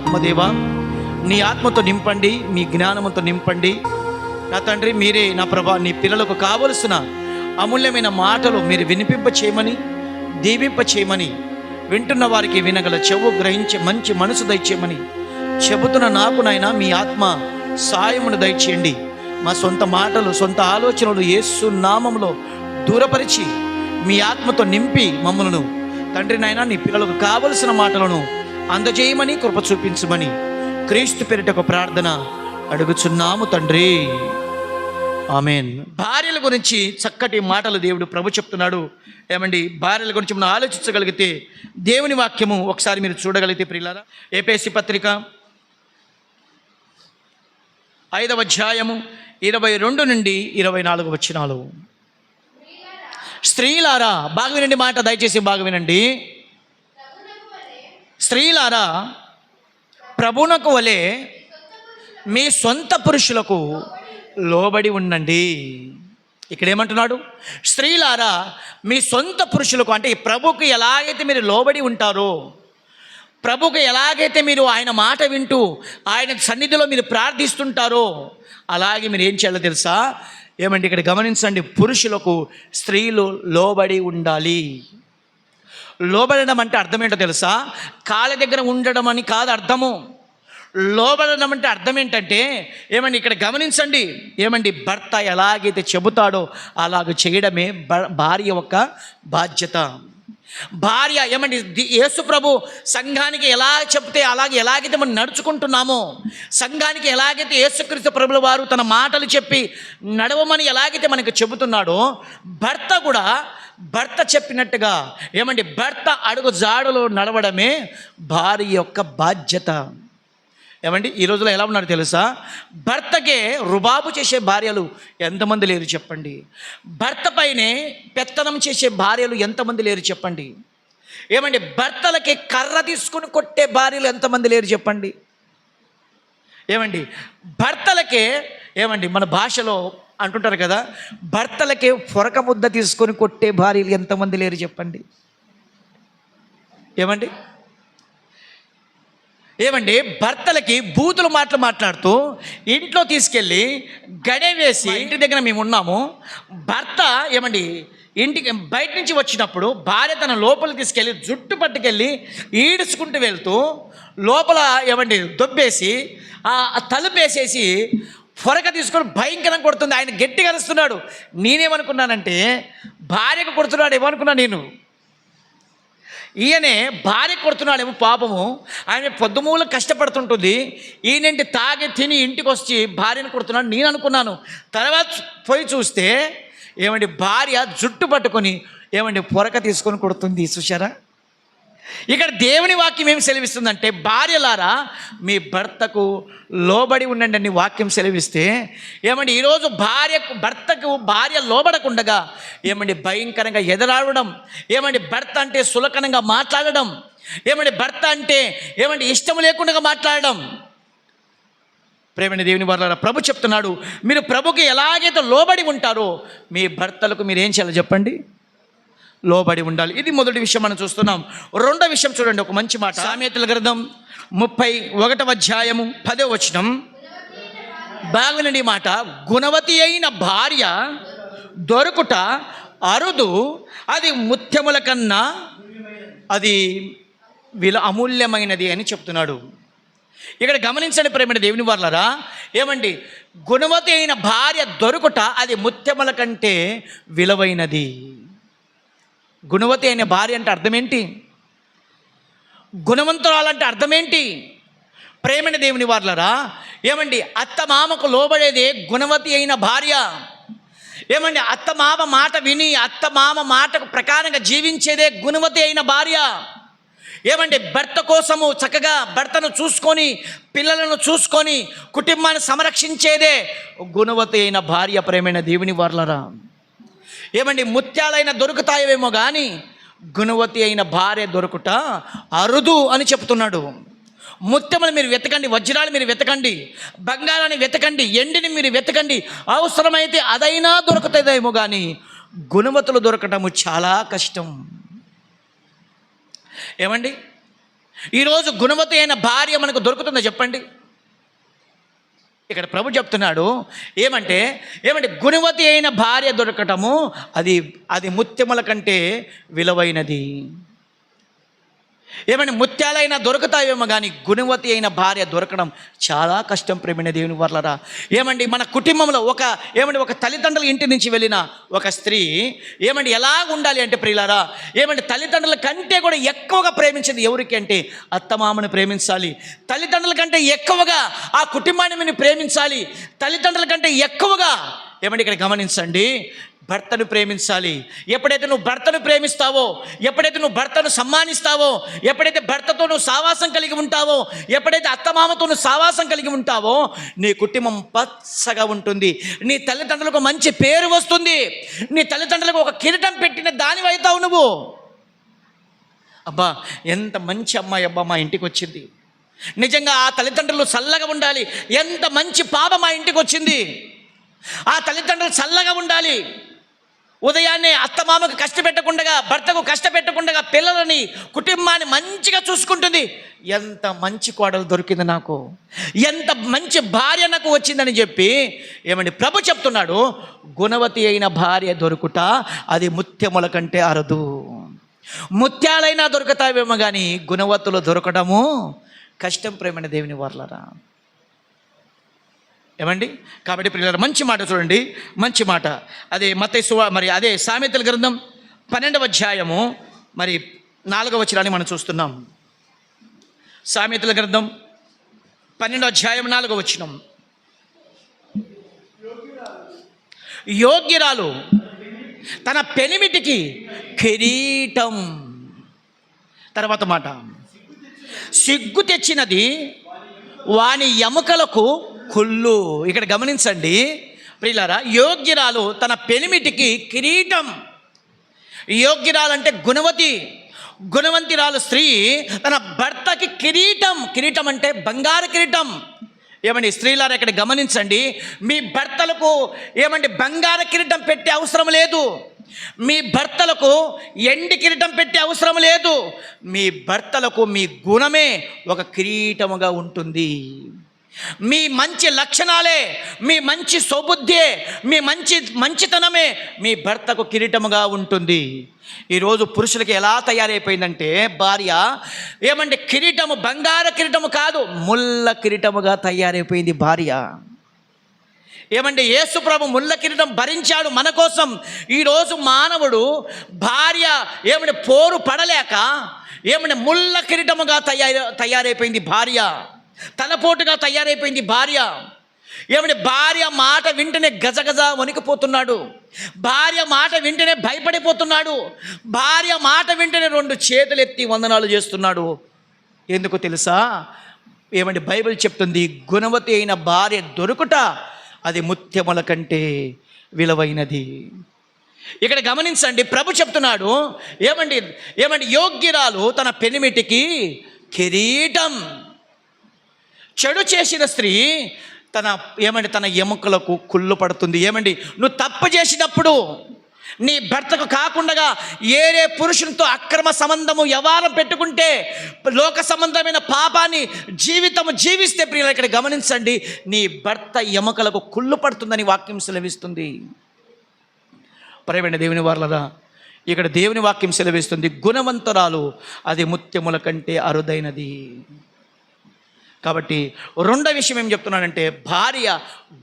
ఉండగా ఆత్మదేవ నీ ఆత్మతో నింపండి మీ జ్ఞానముతో నింపండి. నా తండ్రి మీరే నా ప్రభా నీ పిల్లలకు కావలసిన అమూల్యమైన మాటలు మీరు వినిపింప చేయమని దీవింప చేయమని వింటున్న వారికి వినగల చెవు గ్రహించే మంచి మనసు దయచేయమని చెబుతున్న నాకు నాయన మీ ఆత్మ సాయమును దయచేయండి. మా సొంత మాటలు సొంత ఆలోచనలు యేసు నామంలో దూరపరిచి మీ ఆత్మతో నింపి మమ్మలను. తండ్రి నాయన నీ పిల్లలకు కావలసిన మాటలను అందజేయమని కృప చూపించమని క్రీస్తు పేరిట ఒక ప్రార్థన అడుగుచున్నాము తండ్రి. ఆమెన్. భార్యల గురించి చక్కటి మాటలు దేవుడు ప్రభు చెప్తున్నాడు. ఏమండి భార్యల గురించి మనం ఆలోచించగలిగితే దేవుని వాక్యము ఒకసారి మీరు చూడగలిగితే ప్రియులారా. ఏపీఎస్సి పత్రిక ఐదవ అధ్యాయము ఇరవై రెండు నుండి ఇరవై నాలుగు వచ్చినాలు స్త్రీలారా బాగా వినండి మాట దయచేసి బాగా వినండి. స్త్రీలారా ప్రభునకు వలె మీ సొంత పురుషులకు లోబడి ఉండండి. ఇక్కడేమంటున్నాడు? స్త్రీలారా మీ సొంత పురుషులకు అంటే ఈ ప్రభుకి ఎలాగైతే మీరు లోబడి ఉంటారో ప్రభుకు ఎలాగైతే మీరు ఆయన మాట వింటూ ఆయన సన్నిధిలో మీరు ప్రార్థిస్తుంటారో అలాగే మీరు ఏం చేయాలో తెలుసా? ఏమంటే ఇక్కడ గమనించండి పురుషులకు స్త్రీలు లోబడి ఉండాలి. లోబడడం అంటే అర్థం ఏంటో తెలుసా? కాళ్ళ దగ్గర ఉండడం అని కాదు అర్థము. లోబడడం అంటే అర్థం ఏంటంటే ఏమండి ఇక్కడ గమనించండి ఏమండి భర్త ఎలాగైతే చెబుతాడో అలాగ చేయడమే భ- భార్య యొక్క బాధ్యత. భార్య ఏమండి యేసు ప్రభు సంఘానికి ఎలా చెప్తే అలాగే ఎలాగైతే మనం నడుచుకుంటున్నామో సంఘానికి ఎలాగైతే యేసుక్రీస్తు ప్రభుల వారు తన మాటలు చెప్పి నడవమని ఎలాగైతే మనకు చెబుతున్నాడో భర్త కూడా భర్త చెప్పినట్టుగా ఏమండి భర్త అడుగు జాడలో నడవడమే భార్య యొక్క బాధ్యత. ఏమండి ఈ రోజులో ఎలా ఉన్నారు తెలుసా? భర్తకే రుబాబు చేసే భార్యలు ఎంతమంది లేరు చెప్పండి. భర్త పైనే పెత్తనం చేసే భార్యలు ఎంతమంది లేరు చెప్పండి. ఏమండి భర్తలకి కర్ర తీసుకుని కొట్టే భార్యలు ఎంతమంది లేరు చెప్పండి. ఏమండి భర్తలకే ఏమండి మన భాషలో అంటుంటారు కదా భర్తలకే ఫొరక ముద్ద తీసుకొని కొట్టే భార్యలు ఎంతమంది లేరు చెప్పండి. ఏమండి? ఏమండి? భర్తలకి బూతులు మాటలు మాట్లాడుతూ ఇంట్లో తీసుకెళ్ళి గడే వేసి ఇంటి దగ్గర మేము ఉన్నాము. భర్త ఏమండి? ఇంటికి బయట నుంచి వచ్చినప్పుడు భార్య తన లోపల తీసుకెళ్ళి జుట్టు పట్టుకెళ్ళి ఈడ్చుకుంటూ వెళ్తూ లోపల ఏమండి? దొబ్బేసి ఆ తలుపేసేసి త్వరగా తీసుకొని భయంకరంగా కొడుతుంది. ఆయన గట్టి కలుస్తున్నాడు నేనేమనుకున్నానంటే భార్యకు కొడుతున్నాడు ఏమనుకున్నా నేను. ఈయనే భార్య కొడుతున్నాడేమో పాపము. ఆయన పొద్దుమూల కష్టపడుతుంటుంది. ఈయనంటి తాగి తిని ఇంటికి వచ్చి భార్యను కొడుతున్నాడు నేను అనుకున్నాను. తర్వాత పోయి చూస్తే ఏమండి భార్య జుట్టు పట్టుకొని ఏమండి పొరక తీసుకొని కొడుతుంది. చూసారా ఇక్కడ దేవుని వాక్యం ఏమి సెలవిస్తుందంటే భార్యలారా మీ భర్తకు లోబడి ఉండండి అని వాక్యం సెలవిస్తే ఏమండి ఈరోజు భార్యకు భర్తకు భార్య లోబడకుండగా ఏమండి భయంకరంగా ఎదరాడడం ఏమండి భర్త అంటే సులకనంగా మాట్లాడడం ఏమండి భర్త అంటే ఏమండి ఇష్టం లేకుండా మాట్లాడడం. ప్రేమని దేవుని వారు ప్రభు చెప్తున్నాడు మీరు ప్రభుకి ఎలాగైతే లోబడి ఉంటారో మీ భర్తలకు మీరు ఏం చేయాలో చెప్పండి. లోబడి ఉండాలి. ఇది మొదటి విషయం మనం చూస్తున్నాం. రెండో విషయం చూడండి ఒక మంచి మాట. సామెతల గ్రంథం ముప్పై ఒకటవ అధ్యాయము పదే వచనం. బాగునండి మాట గుణవతి అయిన భార్య దొరుకుట అరుదు అది ముత్యముల కన్నా అది విల అమూల్యమైనది అని చెప్తున్నాడు. ఇక్కడ గమనించండి ప్రేమైన దేవుని వాళ్ళరా ఏమండి? గుణవతి అయిన భార్య దొరుకుట అది ముత్యముల కంటే విలువైనది. గుణవతి అయిన భార్య అంటే అర్థమేంటి? గుణవంతురాలంటే అర్థం ఏంటి ప్రేమని దేవుని వార్లరా ఏమండి అత్త మామకు లోబడేదే గుణవతి అయిన భార్య. ఏమండి అత్త మామ మాట విని అత్త మామ మాటకు ప్రకారంగా జీవించేదే గుణవతి అయిన భార్య. ఏమండి భర్త కోసము చక్కగా భర్తను చూసుకొని పిల్లలను చూసుకొని కుటుంబాన్ని సంరక్షించేదే గుణవతి అయిన భార్య ప్రేమైన దేవుని వార్లరా. ఏమండి ముత్యాలైన దొరుకుతాయేమో కానీ గుణవతి అయిన భార్య దొరుకుట అరుదు అని చెప్తున్నాడు. ముత్యములు మీరు వెతకండి వజ్రాలు మీరు వెతకండి బంగారాన్ని వెతకండి ఎండిని మీరు వెతకండి అవసరమైతే అదైనా దొరుకుతుందేమో కానీ గుణవతులు దొరకటము చాలా కష్టం. ఏమండి ఈరోజు గుణవతి అయిన భార్య మనకు దొరుకుతుందో చెప్పండి? ఇక్కడ ప్రభు చెప్తున్నాడు ఏమంటే ఏమంటే గుణవతి అయిన భార్య దొరకటము అది అది ముత్యముల కంటే విలువైనది. ఏమైనా ముత్యాలైనా దొరుకుతాయేమో కానీ గుణవతి అయిన భార్య దొరకడం చాలా కష్టం ప్రేమిణ దేవుని వర్లరా. ఏమండి మన కుటుంబంలో ఒక ఏమండి ఒక తల్లిదండ్రుల ఇంటి నుంచి వెళ్ళిన ఒక స్త్రీ ఏమండి ఎలా ఉండాలి అంటే ప్రియులారా ఏమండి తల్లిదండ్రుల కంటే కూడా ఎక్కువగా ప్రేమించింది ఎవరికి అంటే అత్తమామని ప్రేమించాలి. తల్లిదండ్రుల కంటే ఎక్కువగా ఆ కుటుంబాన్ని ప్రేమించాలి. తల్లిదండ్రుల కంటే ఎక్కువగా ఏమండి ఇక్కడ గమనించండి భర్తను ప్రేమించాలి. ఎప్పుడైతే నువ్వు భర్తను ప్రేమిస్తావో ఎప్పుడైతే నువ్వు భర్తను సమ్మానిస్తావో ఎప్పుడైతే భర్తతో నువ్వు సావాసం కలిగి ఉంటావో ఎప్పుడైతే అత్తమామతో నువ్వు సావాసం కలిగి ఉంటావో నీ కుటుంబం పచ్చగా ఉంటుంది. నీ తల్లిదండ్రులకు మంచి పేరు వస్తుంది. నీ తల్లిదండ్రులకు ఒక కిరీటం పెట్టిన దానివి అవుతావు నువ్వు. అబ్బా ఎంత మంచి అమ్మాయి అబ్బా మా ఇంటికి వచ్చింది. నిజంగా ఆ తల్లిదండ్రులు చల్లగా ఉండాలి. ఎంత మంచి పాప మా ఇంటికి వచ్చింది. ఆ తల్లిదండ్రులు చల్లగా ఉండాలి. ఉదయాన్నే అత్తమామకు కష్టపెట్టకుండా భర్తకు కష్టపెట్టకుండా పిల్లలని కుటుంబాన్ని మంచిగా చూసుకుంటుంది. ఎంత మంచి కోడలు దొరికింది నాకు. ఎంత మంచి భార్య నాకు వచ్చిందని చెప్పి ఏమండి ప్రభు చెప్తున్నాడు గుణవతి అయిన భార్య దొరుకుట అది ముత్యముల కంటే అరదు. ముత్యాలైనా దొరుకుతావేమో కానీ గుణవత్తులు దొరకడము కష్టం ప్రేమైన దేవుని వర్లరా. ఏమండి? కాబట్టి పిల్లలు మంచి మాట చూడండి. మంచి మాట. అదే మత మరి అదే సామెతల గ్రంథం పన్నెండవ అధ్యాయము మరి నాలుగవ వచనాన్ని మనం చూస్తున్నాం. సామెతల గ్రంథం పన్నెండవ అధ్యాయం నాలుగవ వచనం. యోగ్యురాలు తన పెనిమిటికి కిరీటం. తర్వాత మాట. సిగ్గు తెచ్చినది వాని ఎముకలకు కుళ్ళు. ఇక్కడ గమనించండి. ప్రియులారా యోగ్యురాలు తన పెనిమిటికి కిరీటం. యోగ్యురాలు అంటే గుణవతి. గుణవంతిరాలు స్త్రీ తన భర్తకి కిరీటం. కిరీటం అంటే బంగారు కిరీటం. ఏమండి స్త్రీలారా ఇక్కడ గమనించండి. మీ భర్తలకు ఏమండి బంగారు కిరీటం పెట్టే అవసరం లేదు. మీ భర్తలకు ఎండి కిరీటం పెట్టే అవసరం లేదు. మీ భర్తలకు మీ గుణమే ఒక కిరీటముగా ఉంటుంది. మీ మంచి లక్షణాలే మీ మంచి సౌబుద్ధే మీ మంచి మంచితనమే మీ భర్తకు కిరీటముగా ఉంటుంది. ఈరోజు పురుషులకి ఎలా తయారైపోయిందంటే భార్య ఏమంటే కిరీటము బంగార కిరీటము కాదు ముళ్ళ కిరీటముగా తయారైపోయింది భార్య. ఏమంటే యేసుప్రభు ముళ్ళ కిరీటం భరించాడు మన కోసం. ఈరోజు మానవుడు భార్య ఏమంటే పోరు పడలేక ఏమంటే ముళ్ళ కిరీటముగా తయారు తయారైపోయింది భార్య. తలపోటుగా తయారైపోయింది భార్య. ఏమంటే భార్య మాట వింటేనే గజగజ వణికిపోతున్నాడు. భార్య మాట వింటేనే భయపడిపోతున్నాడు. భార్య మాట వింటేనే రెండు చేతులు ఎత్తి వందనాలు చేస్తున్నాడు. ఎందుకు తెలుసా? ఏమంటే బైబిల్ చెప్తుంది గుణవతి అయిన భార్య దొరుకుట అది ముత్యముల కంటే విలువైనది. ఇక్కడ గమనించండి ప్రభు చెప్తున్నాడు ఏమండి ఏమండి యోగ్యురాలు తన పెనిమిటికి కిరీటం. చెడు చేసిన స్త్రీ తన ఏమండి తన ఎముకలకు కుళ్ళు పడుతుంది. ఏమండి నువ్వు తప్పు చేసినప్పుడు నీ భర్తకు కాకుండా ఏరే పురుషునితో అక్రమ సంబంధము వ్యవహారం పెట్టుకుంటే లోక సంబంధమైన పాపాన్ని జీవితము జీవిస్తే ప్రియులు ఇక్కడ గమనించండి నీ భర్త ఎముకలకు కుళ్ళు పడుతుందని వాక్యం సెలవిస్తుంది. పరమైన దేవుని వాళ్ళరా ఇక్కడ దేవుని వాక్యం సెలవిస్తుంది గుణవంతురాలు అది ముత్యముల కంటే అరుదైనది. కాబట్టి రెండో విషయం ఏం చెప్తున్నానంటే భార్య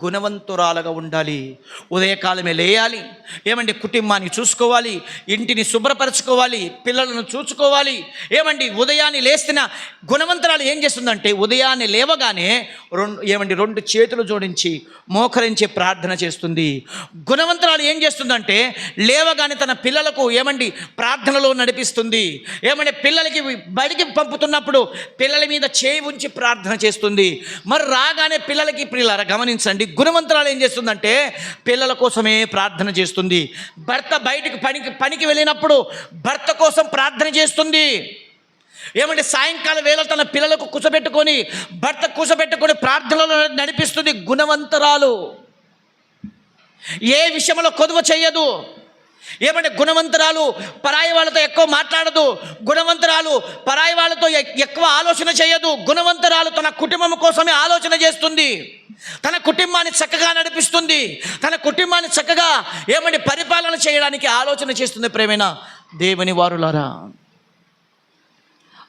గుణవంతురాలుగా ఉండాలి. ఉదయకాలమే లేయాలి. ఏమండి కుటుంబాన్ని చూసుకోవాలి. ఇంటిని శుభ్రపరచుకోవాలి. పిల్లలను చూసుకోవాలి. ఏమండి ఉదయాన్నే లేస్తున్న గుణవంతురాలు ఏం చేస్తుందంటే ఉదయాన్నే లేవగానే రెండు ఏమండి రెండు చేతులు జోడించి మోకరించి ప్రార్థన చేస్తుంది. గుణవంతురాలు ఏం చేస్తుందంటే లేవగానే తన పిల్లలకు ఏమండి ప్రార్థనలో నడిపిస్తుంది. ఏమండి పిల్లలకి బడికి పంపుతున్నప్పుడు పిల్లల మీద చేయి ఉంచి ప్రార్థన చేస్తుంది. మరి రాగానే పిల్లలకి పిల్లల గమనించండి. గుణవంతురాలు ఏం చేస్తుందంటే పిల్లల కోసమే ప్రార్థన చేస్తుంది. భర్త బయటికి పనికి పనికి వెళ్ళినప్పుడు భర్త కోసం ప్రార్థన చేస్తుంది. ఏమంటే సాయంకాలం వేళ తన పిల్లలకు కుసబెట్టుకొని భర్త కూసబెట్టుకొని ప్రార్థనలో నడిపిస్తుంది గుణవంతరాలు. ఏ విషయంలో కొదువ చేయదు. ఏమంటే గుణవంతరాలు పరాయి వాళ్ళతో ఎక్కువ మాట్లాడదు. గుణవంతరాలు పరాయి వాళ్ళతో ఎ- ఎక్కువ ఆలోచన చేయదు. గుణవంతరాలు తన కుటుంబం కోసమే ఆలోచన చేస్తుంది. తన కుటుంబాన్ని చక్కగా నడిపిస్తుంది. తన కుటుంబాన్ని చక్కగా ఏమంటే పరిపాలన చేయడానికి ఆలోచన చేస్తుంది ప్రేమైన దేవుని వారులారా.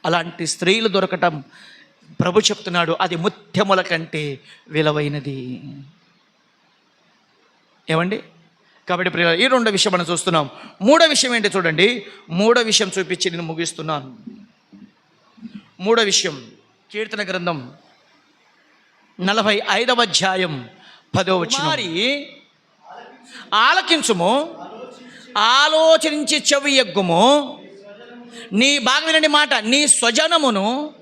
అలాంటి స్త్రీలు దొరకటం ప్రభు చెప్తున్నాడు. అది ముత్యముల కంటే విలువైనది. ఏమండి? కాబట్టి ప్రియ ఈ రెండో విషయం మనం చూస్తున్నాం. మూడో విషయం ఏంటి చూడండి. మూడో విషయం చూపించి నేను ముగిస్తున్నాను. మూడో విషయం కీర్తన గ్రంథం నలభై ఐదవ అధ్యాయం పదో వచ్చిన ఆలకించుము ఆలోచించి చెవి ఎగ్గుము నీ బాగా వినండి మాట నీ స్వజనమును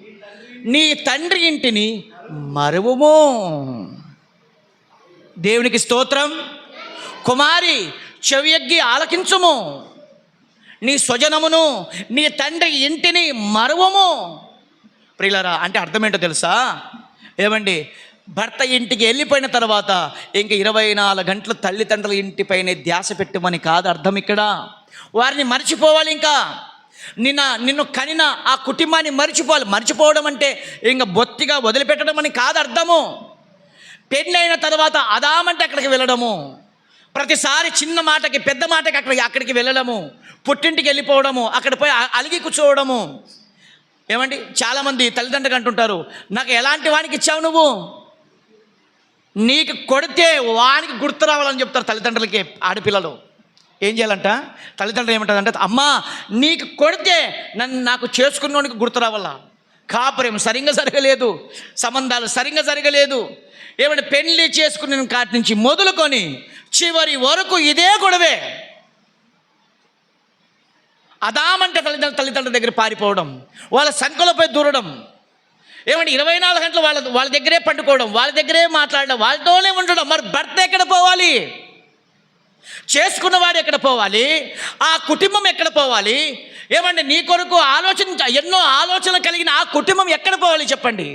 నీ తండ్రి ఇంటిని మరువుము. దేవునికి స్తోత్రం. కుమారి చెవియగ్గి ఆలకించుము. నీ స్వజనమును నీ తండ్రి ఇంటిని మరువము. ప్రియులరా అంటే అర్థం ఏంటో తెలుసా? ఏమండి? భర్త ఇంటికి వెళ్ళిపోయిన తర్వాత ఇంక ఇరవై నాలుగు గంటలు తల్లిదండ్రుల ఇంటిపైనే ధ్యాస పెట్టమని కాదు అర్థం ఇక్కడ. వారిని మర్చిపోవాలి ఇంకా. నిన్న నిన్ను కనిన ఆ కుటుంబాన్ని మర్చిపోవాలి. మర్చిపోవడం అంటే ఇంక బొత్తిగా వదిలిపెట్టడం అని కాదు అర్థము. పెళ్ళైన తర్వాత అదామంటే అక్కడికి వెళ్ళడము. ప్రతిసారి చిన్న మాటకి పెద్ద మాటకి అక్కడికి అక్కడికి వెళ్ళడము పుట్టింటికి వెళ్ళిపోవడము అక్కడ పోయి అలిగి కూర్చోవడము. ఏమండి? చాలామంది తల్లిదండ్రులు అంటుంటారు నాకు ఎలాంటి వానికి ఇచ్చావు నువ్వు? నీకు కొడితే వానికి గుర్తు రావాలని చెప్తారు తల్లిదండ్రులకి ఆడపిల్లలు. ఏం చేయాలంట? తల్లిదండ్రులు ఏమంటారంటే అమ్మా నీకు కొడితే నన్ను నాకు చేసుకున్నోనికి గుర్తు రావాలా? కాపురం సరిగ్గా జరగలేదు సంబంధాలు సరిగ్గా జరగలేదు. ఏమంటే పెళ్ళి చేసుకున్న కాటి నుంచి మొదలుకొని చివరి వరకు ఇదే గొడవే. అదామంటే తల్లిదండ్రుల తల్లిదండ్రుల దగ్గర పారిపోవడం వాళ్ళ సంఖ్యలపై దూరడం. ఏమంటే ఇరవై నాలుగు గంటలు వాళ్ళ వాళ్ళ దగ్గరే పండుకోవడం వాళ్ళ దగ్గరే మాట్లాడడం వాళ్ళతోనే ఉండడం. మరి భర్త ఎక్కడ పోవాలి? చేసుకున్నవాడు ఎక్కడ పోవాలి? ఆ కుటుంబం ఎక్కడ పోవాలి? ఏమండి నీ కొరకు ఆలోచన ఎన్నో ఆలోచనలు కలిగిన ఆ కుటుంబం ఎక్కడ పోవాలి చెప్పండి?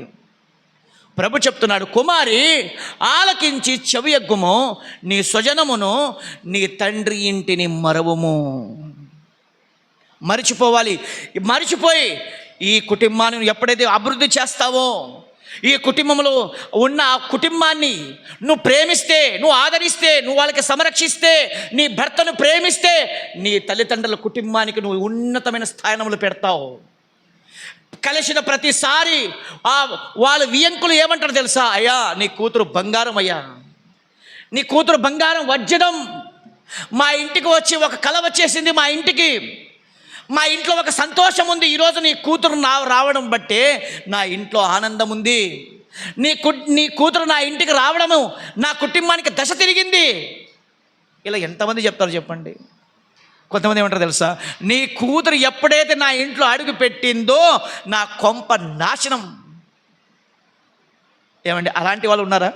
ప్రభు చెప్తున్నాడు కుమారి ఆలకించి చెవియగ్గుము నీ స్వజనమును నీ తండ్రి ఇంటిని మరవము. మరిచిపోవాలి. మరిచిపోయి ఈ కుటుంబాన్ని ఎప్పుడైతే అభివృద్ధి చేస్తావో ఈ కుటుంబంలో ఉన్న ఆ కుటుంబాన్ని నువ్వు ప్రేమిస్తే నువ్వు ఆదరిస్తే నువ్వు వాళ్ళకి సంరక్షిస్తే నీ భర్తను ప్రేమిస్తే నీ తల్లిదండ్రుల కుటుంబానికి నువ్వు ఉన్నతమైన స్థానంలో పెడతావు. కలిసిన ప్రతిసారి ఆ వాళ్ళ వియంకులు ఏమంటారు తెలుసా? అయ్యా నీ కూతురు బంగారం అయ్యా. నీ కూతురు బంగారం వజ్జడం మా ఇంటికి వచ్చి ఒక కళ వచ్చేసింది మా ఇంటికి. మా ఇంట్లో ఒక సంతోషం ఉంది. ఈరోజు నీ కూతురు నా రావడం బట్టే నా ఇంట్లో ఆనందం ఉంది. నీ కు నీ కూతురు నా ఇంటికి రావడము నా కుటుంబానికి దశ తిరిగింది. ఇలా ఎంతమంది చెప్తారు చెప్పండి. కొంతమంది ఏమంటారు తెలుసా? నీ కూతురు ఎప్పుడైతే నా ఇంట్లో అడుగు పెట్టిందో నా కొంప నాశనం. ఏమండి అలాంటి వాళ్ళు ఉన్నారా?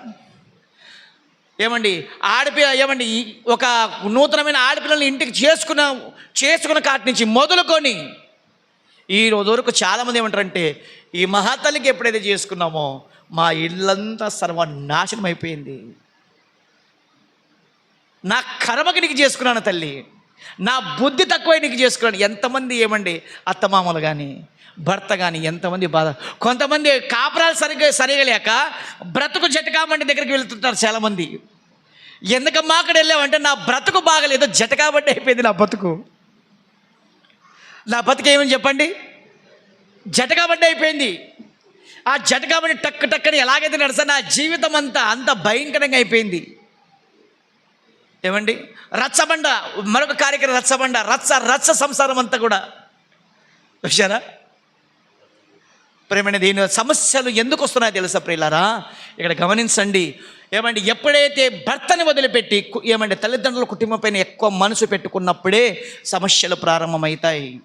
ఏమండి ఆడపిల్ల ఏమండి ఒక నూతనమైన ఆడపిల్లల్ని ఇంటికి చేసుకున్న చేసుకున్న కాటి నుంచి మొదలుకొని ఈ రోజు వరకు చాలామంది ఏమంటారంటే ఈ మహాతల్లికి ఎప్పుడైతే చేసుకున్నామో మా ఇల్లంతా సర్వనాశనం అయిపోయింది. నా కర్మకి నీకు చేసుకున్నాను తల్లి. నా బుద్ధి తక్కువ నీకు చేసుకున్నాను ఎంతమంది ఏమండి అత్తమామలు కానీ భర్త కానీ ఎంతమంది బాధ. కొంతమంది కాపురాలు సరిగ్గా సరిగా లేక బ్రతుకు జటకామండి దగ్గరికి వెళ్తుంటారు చాలామంది. ఎందుకమ్మా అక్కడ వెళ్ళామంటే నా బ్రతుకు బాగలేదు జటకాబడ్డి అయిపోయింది నా బతుకు. నా బతుకు ఏమని చెప్పండి? జటకాబడ్డి అయిపోయింది. ఆ జటకాబడి టక్ టక్కని ఎలాగైతే నడుస్తా నా జీవితం అంతా అంత భయంకరంగా అయిపోయింది. ఏమండి? రచ్చబండ మరొక కార్యక్రమం రచ్చబండ రచ్చ రచ్చ సంసారం అంతా కూడా. చూసారా ప్రేమైన దీని సమస్యలు ఎందుకు వస్తున్నాయో తెలుసా ప్రియులారా? ఇక్కడ గమనించండి. ఏమండి ఎప్పుడైతే భర్తని వదిలిపెట్టి ఏమంటే ఏమండి తల్లిదండ్రుల కుటుంబం పైన ఎక్కువ మనసు పెట్టుకున్నప్పుడే సమస్యలు ప్రారంభమవుతాయి.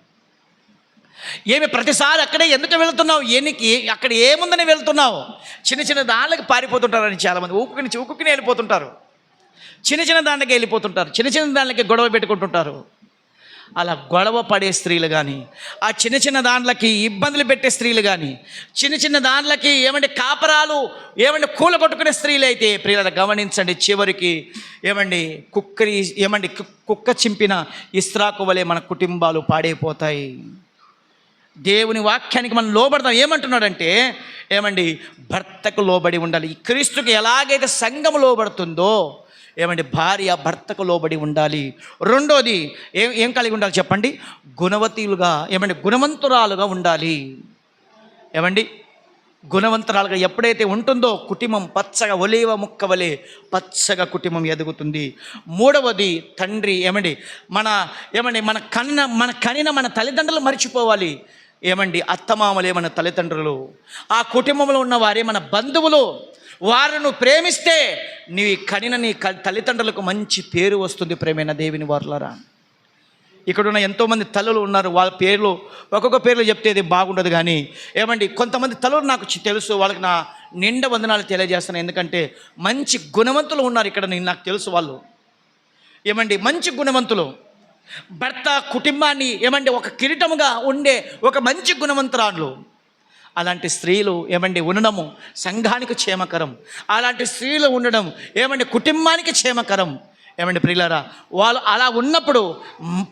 ఏమి ప్రతిసారి అక్కడే ఎందుకు వెళ్తున్నావు? ఏనికి అక్కడ ఏముందని వెళ్తున్నావు? చిన్న చిన్న దాళ్ళకి పారిపోతుంటారని చాలామంది. ఊకుని ఊకుని వెళ్ళిపోతుంటారు. చిన్న చిన్న దానికి వెళ్ళిపోతుంటారు. చిన్న చిన్న దానికి గొడవ పెట్టుకుంటుంటారు. అలా గొడవ పడే స్త్రీలు కానీ ఆ చిన్న చిన్న దాంట్లకి ఇబ్బందులు పెట్టే స్త్రీలు కానీ చిన్న చిన్న దాంట్లకి ఏమంటే కాపరాలు ఏమంటే కూల కొట్టుకునే స్త్రీలు అయితే ప్రియుల గమనించండి చివరికి ఏమండి కుక్కరి ఏమండి కు- కుక్క చింపిన ఇస్త్రాకు వలె మన కుటుంబాలు పాడైపోతాయి. దేవుని వాక్యానికి మనం లోబడతాం ఏమంటున్నాడంటే ఏమండి భర్తకు లోబడి ఉండాలి. క్రీస్తుకి ఎలాగైతే సంఘం లోబడుతుందో ఏమండి భార్య భర్తకు లోబడి ఉండాలి. రెండోది ఏం ఏం కలిగి ఉండాలి చెప్పండి? గుణవతీలుగా ఏమండి గుణవంతురాలుగా ఉండాలి. ఏమండి గుణవంతరాలుగా ఎప్పుడైతే ఉంటుందో కుటుంబం పచ్చగా ఒలేవ ముక్క వలె పచ్చగా కుటుంబం ఎదుగుతుంది. మూడవది తండ్రి ఏమండి మన ఏమండి మన కన్న మన కనిన మన తల్లిదండ్రులు మర్చిపోవాలి. ఏమండి? అత్తమామలే మన తల్లిదండ్రులు. ఆ కుటుంబంలో ఉన్న వారే మన బంధువులు వారిను ప్రేమిస్తే నీ కనిన నీ క- తల్లిదండ్రులకు మంచి పేరు వస్తుంది ప్రేమైన దేవిని వారులరా. ఇక్కడున్న ఎంతోమంది తల్లులు ఉన్నారు వాళ్ళ పేర్లు ఒక్కొక్క పేర్లు చెప్తే ఇది బాగుండదు కానీ ఏమండి కొంతమంది తల్లులు నాకు తెలుసు వాళ్ళకి నా నిండా వందనాలు తెలియజేస్తాను ఎందుకంటే మంచి గుణవంతులు ఉన్నారు ఇక్కడ నేను నాకు తెలుసు వాళ్ళు. ఏమండి? మంచి గుణవంతులు. భర్త కుటుంబాన్ని ఏమండి ఒక కిరీటముగా ఉండే ఒక మంచి గుణవంతురాలు. అలాంటి స్త్రీలు ఏమండి ఉండడము సంఘానికి క్షేమకరం. అలాంటి స్త్రీలు ఉండడం ఏమండి కుటుంబానికి క్షేమకరం. ఏమండి ప్రియులారా? వాళ్ళు అలా ఉన్నప్పుడు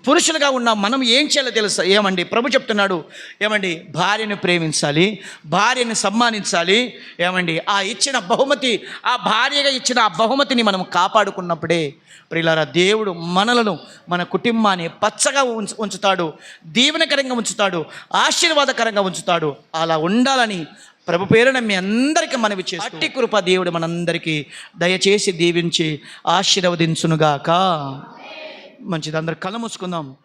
పురుషులుగా ఉన్న మనం ఏం చేయాలో తెలుసా? ఏమండి? ప్రభు చెప్తున్నాడు ఏమండి? భార్యను ప్రేమించాలి భార్యని సమ్మానించాలి ఏమండి? ఆ ఇచ్చిన బహుమతి ఆ భార్యగా ఇచ్చిన ఆ బహుమతిని మనం కాపాడుకున్నప్పుడే ప్రియులారా దేవుడు మనలను మన కుటుంబాన్ని పచ్చగా ఉంచు ఉంచుతాడు దీవెనకరంగా ఉంచుతాడు ఆశీర్వాదకరంగా ఉంచుతాడు. అలా ఉండాలని ప్రభు పేరున మీ అందరికీ మనవి చేసి అట్టి కృప దేవుడు మనందరికీ దయచేసి దీవించి ఆశీర్వదించునుగాక. మంచిది అందరు కళ్ళ మూసుకుందాం.